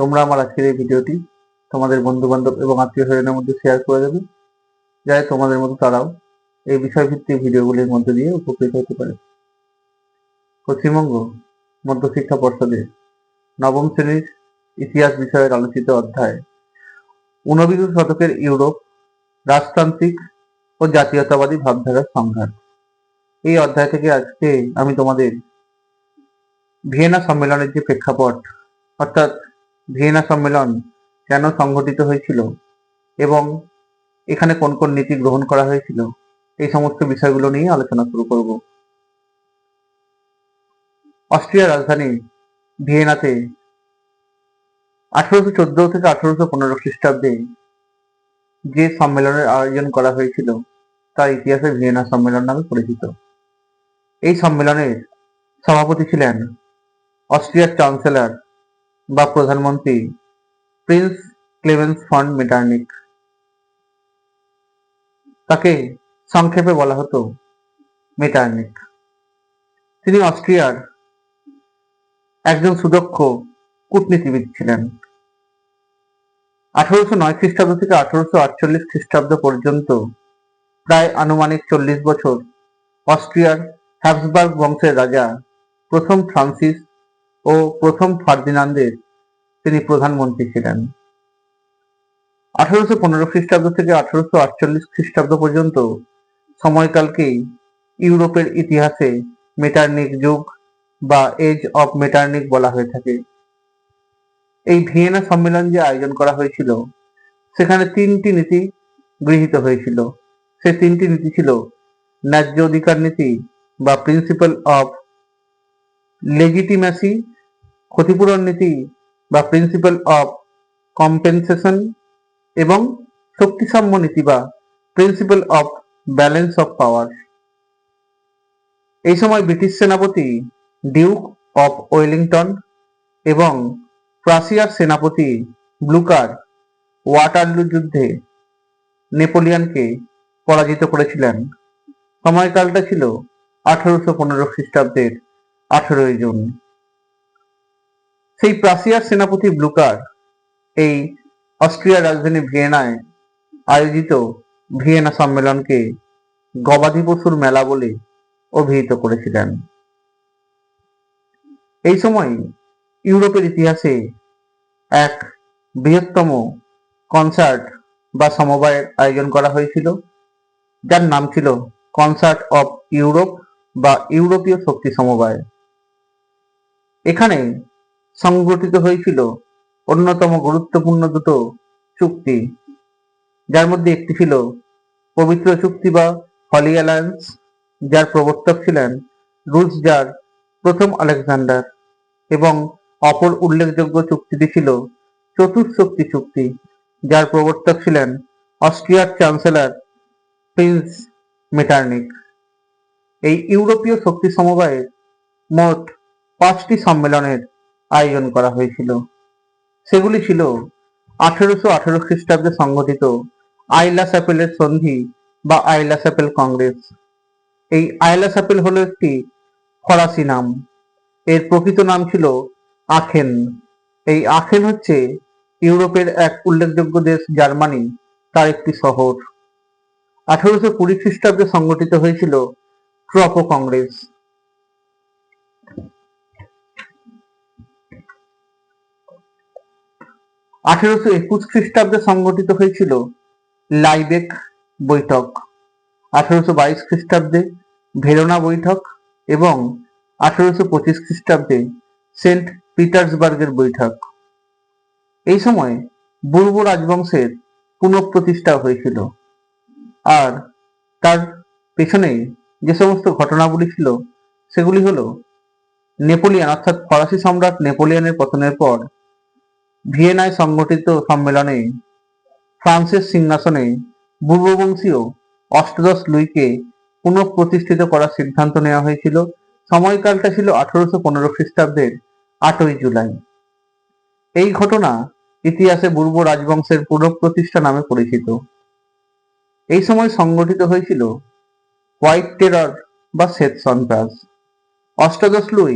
তোমরা আমার আজকের এই ভিডিওটি তোমাদের বন্ধু বান্ধব এবং আত্মীয় স্বজনের মধ্যে শেয়ার করে দেবে। যাতে তোমাদের মতো তারাও এই বিষয়ভিত্তিক ভিডিওগুলির মধ্যে দিয়ে উপকৃত হতে পারে। পশ্চিমবঙ্গ মধ্যশিক্ষা পর্ষদের নবম শ্রেণির ইতিহাস বিষয়ের আলোচিত অধ্যায়, ঊনবিংশ শতকের ইউরোপ রাজতান্ত্রিক ও জাতীয়তাবাদী ভাবধারার সংঘাত। এই অধ্যায় থেকে আজকে আমি তোমাদের ভিয়েনা সম্মেলনের যে প্রেক্ষাপট, অর্থাৎ ভিয়েনা সম্মেলন কেন সংঘটিত হয়েছিল? এবং এখানে কোন কোন নীতি গ্রহণ করা হয়েছিল? এই সমস্ত বিষয়গুলো নিয়ে আলোচনা শুরু করব। অস্ট্রিয়ার রাজধানী ভিয়েনাতে আঠারোশো চোদ্দ থেকে আঠারোশো পনেরো খ্রিস্টাব্দে যে সম্মেলনের আয়োজন করা হয়েছিল, তার ইতিহাসে ভিয়েনা সম্মেলন নামে পরিচিত। এই সম্মেলনের সভাপতি ছিলেন অস্ট্রিয়ার চ্যান্সেলর বা প্রধানমন্ত্রী প্রিন্স ক্লেমেন্স ফন মেটার্নিক। তাকে সংক্ষেপে বলা হতো মেটার্নিক। তিনি অস্ট্রিয়ার একজন সুদক্ষ কূটনীতিবিদ ছিলেন। আঠারোশো নয় খ্রিস্টাব্দ থেকে আঠারোশো আটচল্লিশ খ্রিস্টাব্দ পর্যন্ত প্রায় আনুমানিক চল্লিশ বছর অস্ট্রিয়ার হ্যাবসবার্গ বংশের রাজা প্রথম ফ্রান্সিস ও প্রথম ফার্দিনান্দের তিনি প্রধানমন্ত্রী ছিলেন। আঠারোশো পনেরো খ্রিস্টাব্দ থেকে আঠারোশো আটচল্লিশ খ্রিস্টাব্দ পর্যন্ত সময়কালকেই ইউরোপের ইতিহাসে মেটার্নিক যুগ বা এজ অফ মেটার্নিক বলা হয়ে থাকে। এই ভিয়েনা সম্মেলন যে আয়োজন করা হয়েছিল, সেখানে তিনটি নীতি গৃহীত হয়েছিল। সে তিনটি নীতি ছিল ন্যায্য অধিকার নীতি বা প্রিন্সিপাল অফ লেজিটিমেসি ক্ষতিপূরণ নীতি বা প্রিন্সিপাল অফ কম্পেনসেশন এবং শক্তিসাম্য নীতি বা principle of balance of power এই সময় ব্রিটিশ সেনাপতি ডিউক অফ ওয়েলিংটন এবং প্রাসিয়ার সেনাপতি ব্লুকার ওয়াটারলু যুদ্ধে নেপোলিয়নকে পরাজিত করেছিলেন। সময়কালটা ছিল আঠারোশো পনেরো খ্রিস্টাব্দের। আঠেরোই জুন। সেই প্রাসিয়ার সেনাপতি ব্লুকার এই অস্ট্রিয়ার রাজধানী ভিয়েনায় আয়োজিত ভিয়েনা সম্মেলনকে গবাদি পশুর মেলা বলে অভিহিত করেছিলেন। এই সময় ইউরোপের ইতিহাসে এক বৃহত্তম কনসার্ট বা সমবায়ের আয়োজন করা হয়েছিল, যার নাম ছিল কনসার্ট অফ ইউরোপ বা ইউরোপীয় শক্তি সমবায়। এখানে সংগঠিত হয়েছিল অন্যতম গুরুত্বপূর্ণ দুটো চুক্তি। যার মধ্যে একটি ছিল পবিত্র চুক্তি বা হলি অ্যালায়েন্স, যার প্রবর্তক ছিলেন রুশ জার প্রথম আলেকজান্ডার এবং অপর উল্লেখযোগ্য চুক্তিটি ছিল চতুর্শক্তি চুক্তি যার প্রবর্তক ছিলেন অস্ট্রিয়ার চ্যান্সেলর প্রিন্স মেটার্নিক। এই ইউরোপীয় শক্তি সমবায়ের মোট পাঁচটি সম্মেলনের আয়োজন করা হয়েছিল। সেগুলি ছিল আঠেরোশো আঠেরো খ্রিস্টাব্দে সংগঠিত আইলা স্যাপেলের সন্ধি বা আইলা স্যাপেল কংগ্রেস। এই আইলা স্যাপেল হলো একটি ফরাসি নাম। এর প্রকৃত নাম ছিল আখেন। এই আখেন হচ্ছে ইউরোপের এক উল্লেখযোগ্য দেশ, জার্মানি, তার একটি শহর। আঠারোশো কুড়ি খ্রিস্টাব্দে সংগঠিত হয়েছিল ট্রপো কংগ্রেস। আঠেরোশো একুশ খ্রিস্টাব্দে সংগঠিত হয়েছিল লাইবেক বৈঠক। আঠেরোশো বাইশ খ্রিস্টাব্দে ভেরোনা বৈঠক এবং আঠেরোশো পঁচিশ খ্রিস্টাব্দে সেন্ট পিটার্সবার্গের বৈঠক। এই সময় বুর্ব রাজবংশের পুনঃপ্রতিষ্ঠা হয়েছিল আর তার পেছনে যে সমস্ত ঘটনাগুলি ছিল সেগুলি হলো নেপোলিয়ান, অর্থাৎ ফরাসি সম্রাট নেপোলিয়ানের পতনের পর ভিয়েনায় সংগঠিত সম্মেলনে ফ্রান্সের সিংহাসনে পূর্ববংশীয় অষ্টাদশ লুইকে পুনঃপ্রতিষ্ঠিত করার সিদ্ধান্ত নেওয়া হয়েছিল। সময়কালটা ছিল আঠারোশো পনেরো খ্রিস্টাব্দের আটই জুলাই। এই ঘটনা ইতিহাসে পূর্ব রাজবংশের পুনঃপ্রতিষ্ঠা নামে পরিচিত। এই সময় সংগঠিত হয়েছিল হোয়াইট টেরর বা শ্বেত সন্ত্রাস। অষ্টাদশ লুই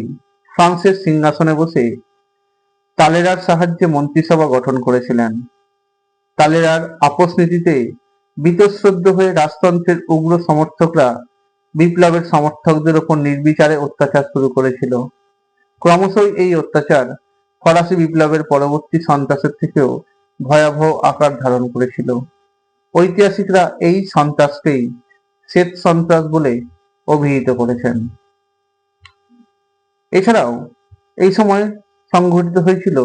ফ্রান্সের সিংহাসনে বসে তালেরার সাহায্যে মন্ত্রিসভা গঠন করেছিলেন। তালেরার আপোষ নীতিতে বীতশ্রদ্ধ হয়ে রাজতন্ত্রের উগ্র সমর্থকরা বিপ্লবের সমর্থকদের ওপর নির্বিচারে অত্যাচার শুরু করেছিল। ক্রমশই এই অত্যাচার ফরাসি বিপ্লবের পরবর্তী সন্ত্রাসের থেকেও ভয়াবহ আকার ধারণ করেছিল। ঐতিহাসিকরা এই সন্ত্রাসকেই শ্বেত সন্ত্রাস বলে অভিহিত করেছেন। এছাড়াও এই সময় সংঘটিত হয়েছিল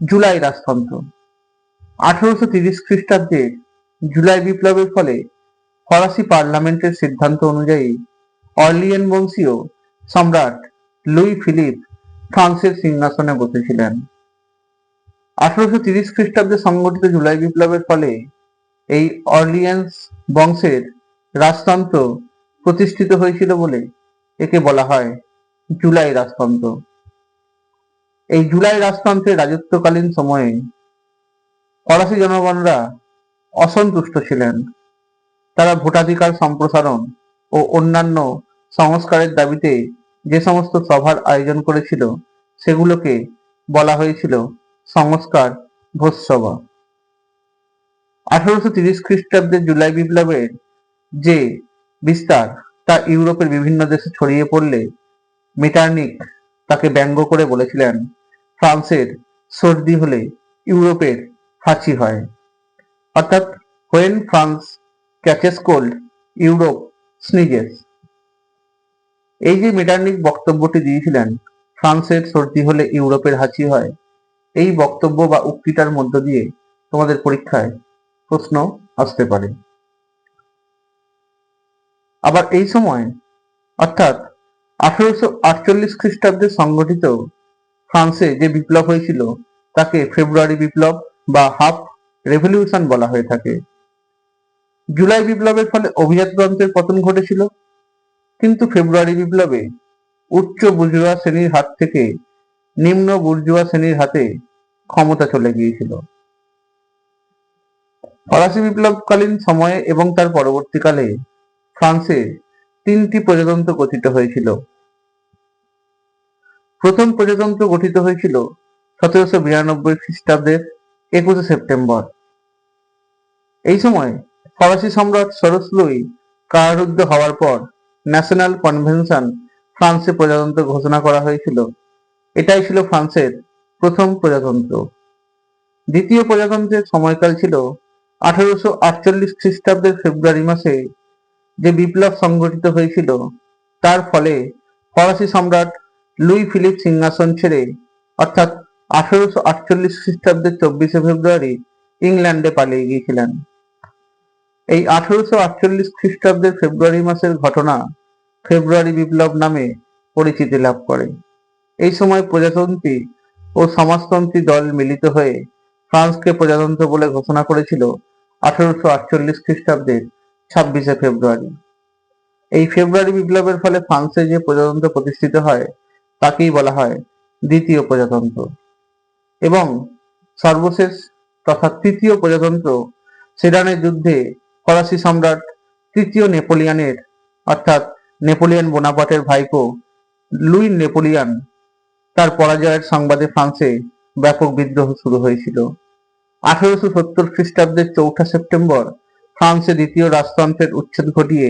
জুলাই রাজতন্ত্র। আঠারোশো তিরিশ খ্রিস্টাব্দে জুলাই বিপ্লবের ফলে ফরাসি পার্লামেন্টের সিদ্ধান্ত অনুযায়ী অর্লিয়েন বংশীয় সম্রাট লুই ফিলিপ ফ্রান্সের সিংহাসনে বসেছিলেন। আঠারোশো তিরিশ খ্রিস্টাব্দে সংগঠিত জুলাই বিপ্লবের ফলে এই অর্লিয়েন্স বংশের রাজতন্ত্র প্রতিষ্ঠিত হয়েছিল বলে একে বলা হয় জুলাই রাজতন্ত্র। এই জুলাই রাজতন্ত্রের রাজত্বকালীন সময়ে ফরাসি জনগণরা অসন্তুষ্ট ছিলেন। তারা ভোটাধিকার সম্প্রসারণ ও অন্যান্য সংস্কারের দাবিতে যে সমস্ত সভার আয়োজন করেছিল, সেগুলোকে বলা হয়েছিল সংস্কার ভোজসভা। আঠারোশো তিরিশ খ্রিস্টাব্দের জুলাই বিপ্লবের যে বিস্তার, তা ইউরোপের বিভিন্ন দেশে ছড়িয়ে পড়লে মিটার্নিক তাকে ব্যঙ্গ করে বলেছিলেন ফ্রান্সের সর্দি হলে ইউরোপের হাঁচি হয়। অর্থাৎ when France catches cold Europe sneezes এই যে মেটার্নিক বক্তব্যটি দিয়েছিলেন, ফ্রান্সের সর্দি হলে ইউরোপের হাঁচি হয়, এই বক্তব্য বা উক্তিটার মধ্য দিয়ে তোমাদের পরীক্ষায় প্রশ্ন আসতে পারে। আবার এই সময়, অর্থাৎ আঠারোশো আটচল্লিশ খ্রিস্টাব্দে সংগঠিত ফ্রান্সে যে বিপ্লব হয়েছিল, তাকে ফেব্রুয়ারি বিপ্লব বা হাফ রেভলিউশন বলা হয়ে থাকে। জুলাই বিপ্লবের ফলে অভিজাততন্ত্রের পতন ঘটেছিল, কিন্তু ফেব্রুয়ারি বিপ্লবে উচ্চ বুর্জুয়া শ্রেণির হাত থেকে নিম্ন বুর্জুয়া শ্রেণির হাতে ক্ষমতা চলে গিয়েছিল। ফরাসি বিপ্লবকালীন সময়ে এবং তার পরবর্তীকালে ফ্রান্সে তিনটি প্রজাতন্ত্র গঠিত হয়েছিল। প্রথম প্রজাতন্ত্র গঠিত হয়েছিল সতেরোশো বিরানব্বই খ্রিস্টাব্দের একুশে সেপ্টেম্বর। এই সময় ফরাসি সম্রাট সরসলুই কারারুদ্ধ হওয়ার পর ন্যাশনাল কনভেনশন ফ্রান্সে প্রজাতন্ত্র ঘোষণা করা হয়েছিল। এটাই ছিল ফ্রান্সের প্রথম প্রজাতন্ত্র। দ্বিতীয় প্রজাতন্ত্রের সময়কাল ছিল আঠারোশো আটচল্লিশ খ্রিস্টাব্দের ফেব্রুয়ারি মাসে যে বিপ্লব সংঘটিত হয়েছিল, তার ফলে ফরাসি সম্রাট লুই ফিলিপ সিংহাসন ছেড়ে, অর্থাৎ আঠারোশো আটচল্লিশ খ্রিস্টাব্দের চব্বিশে ফেব্রুয়ারি ইংল্যান্ডে পালিয়ে গিয়েছিলেন। এই আঠারোশো আটচল্লিশ খ্রিস্টাব্দের ফেব্রুয়ারি মাসের ঘটনা ফেব্রুয়ারি বিপ্লব নামে পরিচিতি লাভ করে। এই সময় প্রজাতন্ত্রী ও সমাজতন্ত্রী দল মিলিত হয়ে ফ্রান্সকে প্রজাতন্ত্র বলে ঘোষণা করেছিল আঠারোশো আটচল্লিশ খ্রিস্টাব্দের ছাব্বিশে ফেব্রুয়ারি। এই ফেব্রুয়ারি বিপ্লবের ফলে ফ্রান্সে যে প্রজাতন্ত্র প্রতিষ্ঠিত হয় তাকেই বলা হয় দ্বিতীয় প্রজাতন্ত্র। এবং সর্বশেষ তথা তৃতীয় প্রজাতন্ত্র সেডানের যুদ্ধে ফরাসি সম্রাট তৃতীয় নেপোলিয়ানের, অর্থাৎ নেপোলিয়ান বোনাপাটের ভাইপো লুই নেপোলিয়ান তার পরাজয়ের সংবাদে ফ্রান্সে ব্যাপক বিদ্রোহ শুরু হয়েছিল। আঠারোশো সত্তর খ্রিস্টাব্দের চৌঠা সেপ্টেম্বর ফ্রান্সে দ্বিতীয় রাজতন্ত্রের উচ্ছেদ ঘটিয়ে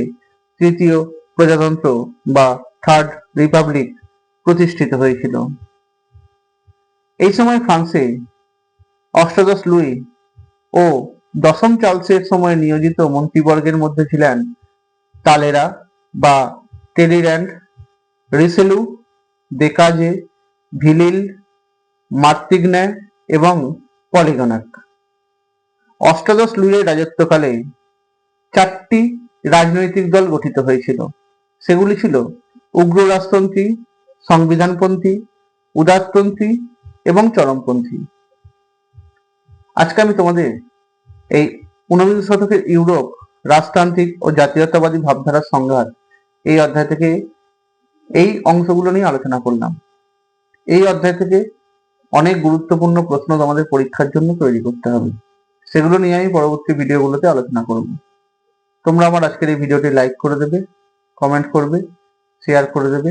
তৃতীয় প্রজাতন্ত্র বা থার্ড রিপাবলিক প্রতিষ্ঠিত হয়েছিল। এই সময় ফ্রান্সে অষ্টাদশ লুই ও দশম চার্লসের সময় নিয়োজিত মন্ত্রীবর্গের মধ্যে ছিলেন তালেরা বা টেলির্যান্ড রিসেলু, দেকাজে, ভিলিল মার্তিগন্যা এবং পলিগনাক। অষ্টাদশ লুইয়ের রাজত্বকালে চারটি রাজনৈতিক দল গঠিত হয়েছিল। সেগুলি ছিল উগ্র রাজতন্ত্রী সংবিধানপন্থী, উদারপন্থী এবং চরমপন্থী। আজকে আমি তোমাদের এই ঊনবিংশ শতকের ইউরোপ রাজতান্ত্রিক ও জাতীয়তাবাদী ভাবধারার সংঘাত এই অধ্যায় থেকে এই অংশগুলো নিয়ে আলোচনা করলাম। এই অধ্যায় থেকে অনেক গুরুত্বপূর্ণ প্রশ্ন তোমাদের পরীক্ষার জন্য তৈরি করতে হবে। সেগুলো নিয়ে আমি পরবর্তী ভিডিওগুলোতে আলোচনা করব। তোমরা আমার আজকের এই ভিডিওটি লাইক করে দেবে কমেন্ট করবে শেয়ার করে দেবে